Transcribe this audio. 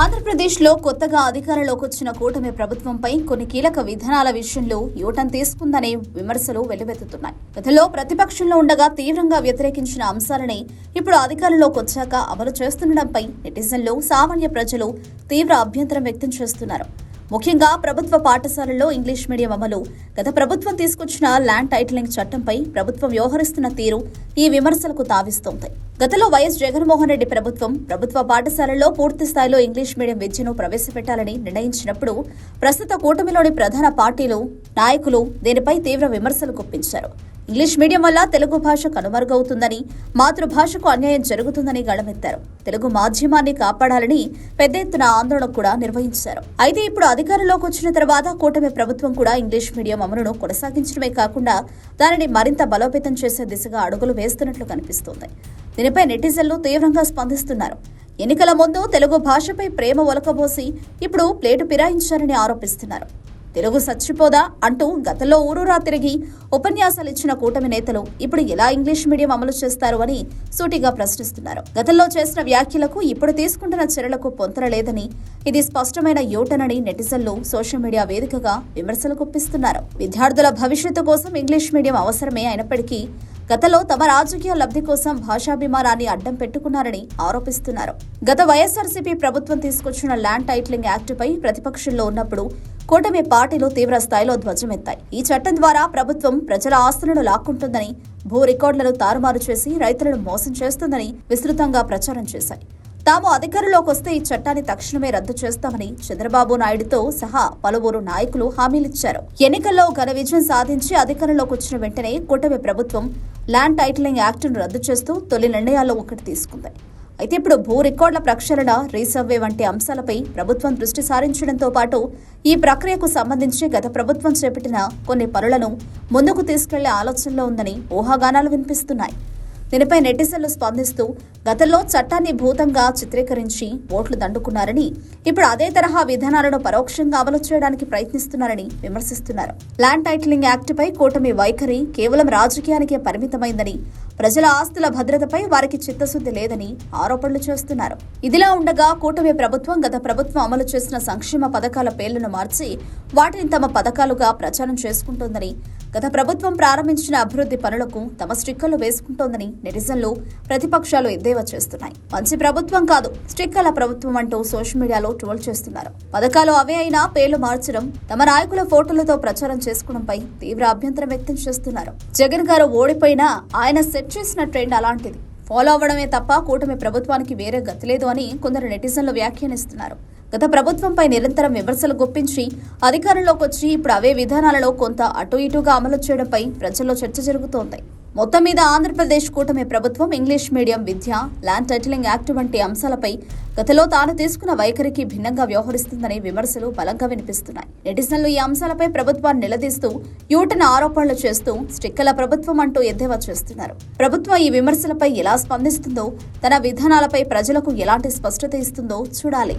ఆంధ్రప్రదేశ్లో కొత్తగా అధికారంలోకి వచ్చిన కూటమి ప్రభుత్వంపై కొన్ని కీలక విధానాల విషయంలో యూటన్ తీసుకుందనే విమర్శలు వెల్లువెత్తుతున్నాయి. గతంలో ప్రతిపక్షంలో ఉండగా తీవ్రంగా వ్యతిరేకించిన అంశాలని ఇప్పుడు అధికారంలోకి వచ్చాక అమలు చేస్తుండడంపై నెటిజన్లు సామాన్య ప్రజలు తీవ్ర అభ్యంతరం వ్యక్తం చేస్తున్నారు. ముఖ్యంగా ప్రభుత్వ పాఠశాలల్లో ఇంగ్లీష్ మీడియం అమలు. గత ప్రభుత్వం తీసుకొచ్చిన ల్యాండ్ టైటిలింగ్ చట్టంపై ప్రభుత్వం వ్యవహరిస్తున్న తీరు ఈ విమర్శలకు తావిస్తోంది. గతంలో వైఎస్ జగన్మోహన్ రెడ్డి ప్రభుత్వం ప్రభుత్వ పాఠశాలల్లో పూర్తి స్థాయిలో ఇంగ్లీష్ మీడియం విద్యను ప్రవేశపెట్టాలని నిర్ణయించినప్పుడు ప్రస్తుత కూటమిలోని ప్రధాన పార్టీలు నాయకులు దీనిపై తీవ్ర విమర్శలు గుప్పించారు. ఇంగ్లీష్ మీడియం వల్ల తెలుగు భాష కనుమరుగవుతుందని మాతృభాషకు అన్యాయం జరుగుతుందని గళమెత్తారు. తెలుగు మాధ్యమాన్ని కాపాడాలని పెద్ద ఎత్తున ఆందోళన కూడా నిర్వహించారు. అయితే ఇప్పుడు అధికారంలోకి వచ్చిన తర్వాత కూటమి ప్రభుత్వం కూడా ఇంగ్లీష్ మీడియం అమలును కొనసాగించడమే కాకుండా దానిని మరింత బలోపేతం చేసే దిశగా అడుగులు వేస్తున్నట్లు కనిపిస్తోంది. దీనిపై నెటిజన్లు తీవ్రంగా స్పందిస్తున్నారు. ఎన్నికల ముందు తెలుగు భాషపై ప్రేమ ఒలకబోసి ఇప్పుడు ప్లేటు పిరాయించారని ఆరోపిస్తున్నారు. తెలుగు చచ్చిపోదా అంటూ గతంలో ఊరూరా తిరిగి ఉపన్యాసాలు ఇచ్చిన కూటమి నేతలు ఇప్పుడు ఎలా ఇంగ్లీష్ మీడియం అమలు చేస్తారు అని సూటిగా ప్రశ్నిస్తున్నారు. గతంలో చేసిన వ్యాఖ్యలకు ఇప్పుడు తీసుకుంటున్న చర్యలకు పొంతన లేదని ఇది స్పష్టమైన యోటనని నెటిజన్లు సోషల్ మీడియా వేదికగా విమర్శలు గుప్పిస్తున్నారు విద్యార్థుల భవిష్యత్తు కోసం ఇంగ్లీష్ మీడియం అవసరమే అయినప్పటికీ గతంలో తమ రాజకీయ లబ్ధి కోసం భాషాభిమానాన్ని అడ్డం పెట్టుకున్నారని ఆరోపిస్తున్నారు. గత వైఎస్ఆర్సీపీ ప్రభుత్వం తీసుకొచ్చిన ల్యాండ్ టైటిలింగ్ యాక్టుపై ప్రతిపక్షంలో ఉన్నప్పుడు కూటమి పార్టీలు తీవ్ర స్థాయిలో ధ్వజమెత్తాయి. ఈ చట్టం ద్వారా ప్రభుత్వం ప్రజల ఆస్తులను లాక్కుంటుందని భూ రికార్డులను తారుమారు చేసి రైతులను మోసం చేస్తుందని విస్తృతంగా ప్రచారం చేశాయి. తాము అధికారంలోకి వస్తే ఈ చట్టాన్ని తక్షణమే రద్దు చేస్తామని చంద్రబాబు నాయుడుతో సహా పలువురు నాయకులు హామీలిచ్చారు ఎన్నికల్లో ఘన విజయం సాధించి అధికారంలోకి వచ్చిన వెంటనే కూటమి ప్రభుత్వం ల్యాండ్ టైటిలింగ్ యాక్టును రద్దు చేస్తూ తొలి నిర్ణయాల్లో ఒకటి తీసుకుంది. అయితే ఇప్పుడు భూ రికార్డుల ప్రక్షాళన రీసర్వే వంటి అంశాలపై ప్రభుత్వం దృష్టి సారించడంతో పాటు ఈ ప్రక్రియకు సంబంధించి గత ప్రభుత్వం చేపట్టిన కొన్ని పనులను ముందుకు తీసుకెళ్ళే ఆలోచనలో ఉందని ఊహాగానాలు వినిపిస్తున్నాయి. దీనిపై నెటిజన్లు స్పందిస్తూ గతంలో చట్టాన్ని భూతంగా చిత్రీకరించి ఓట్లు దండుకున్నారని ఇప్పుడు అదే తరహా విధానాలను పరోక్షంగా అమలు చేయడానికి ప్రయత్నిస్తున్నారని విమర్శిస్తున్నారు. ల్యాండ్ టైటిలింగ్ యాక్ట్పై కూటమి వైఖరి కేవలం రాజకీయానికే పరిమితమైందని ప్రజల ఆస్తుల భద్రతపై వారికి చిత్తశుద్ధి లేదని ఆరోపణలు చేస్తున్నారు. ఇదిలా ఉండగా కూటమి ప్రభుత్వం గత ప్రభుత్వం అమలు చేసిన సంక్షేమ పథకాల పేర్లను మార్చి వాటిని తమ పథకాలుగా ప్రచారం చేసుకుంటోందని గత ప్రభుత్వం ప్రారంభించిన అభివృద్ధి పనులకు తమ స్టిక్కర్లు వేసుకుంటోందని నెటిజన్లు ప్రతిపక్షాలు ఎద్దేవా చేస్తున్నాయి. మంచి ప్రభుత్వం కాదు స్టిక్కర్ల ప్రభుత్వం అంటూ సోషల్ మీడియాలో ట్రోల్ చేస్తున్నారు. పథకాలు అవే అయినా పేర్లు మార్చడం తమ నాయకుల ఫోటోలతో ప్రచారం చేసుకోవడంపై తీవ్ర అభ్యంతరం వ్యక్తం చేస్తున్నారు. జగన్ గారు ఓడిపోయినా ఆయన సెట్ చేసిన ట్రెండ్ అలాంటిది. ఫాలో అవ్వడమే తప్ప కూటమి ప్రభుత్వానికి వేరే గతి లేదు అని కొందరు నెటిజన్లు వ్యాఖ్యానిస్తున్నారు. గత ప్రభుత్వంపై నిరంతరం విమర్శలు గుప్పించి అధికారంలోకి వచ్చి ఇప్పుడు అవే విధానాలలో కొంత అటు ఇటుగా అమలు చేయడంపై ప్రజల్లో చర్చ జరుగుతోంది. మొత్తం మీద ఆంధ్రప్రదేశ్ కూటమి ప్రభుత్వం ఇంగ్లీష్ మీడియం విద్య ల్యాండ్ టైటిలింగ్ యాక్ట్ వంటి అంశాలపై గతలో తాను తీసుకున్న వైఖరికి భిన్నంగా వ్యవహరిస్తుందని విమర్శలు బలంగా వినిపిస్తున్నాయి. నెటిజన్లు ఈ అంశాలపై ప్రభుత్వాన్ని నిలదీస్తూ యూటన్ ఆరోపణలు చేస్తూ స్టిక్కల ప్రభుత్వం అంటూ ఎద్దేవా చేస్తున్నారు. ప్రభుత్వం ఈ విమర్శలపై ఎలా స్పందిస్తుందో తన విధానాలపై ప్రజలకు ఎలాంటి స్పష్టత ఇస్తుందో చూడాలి.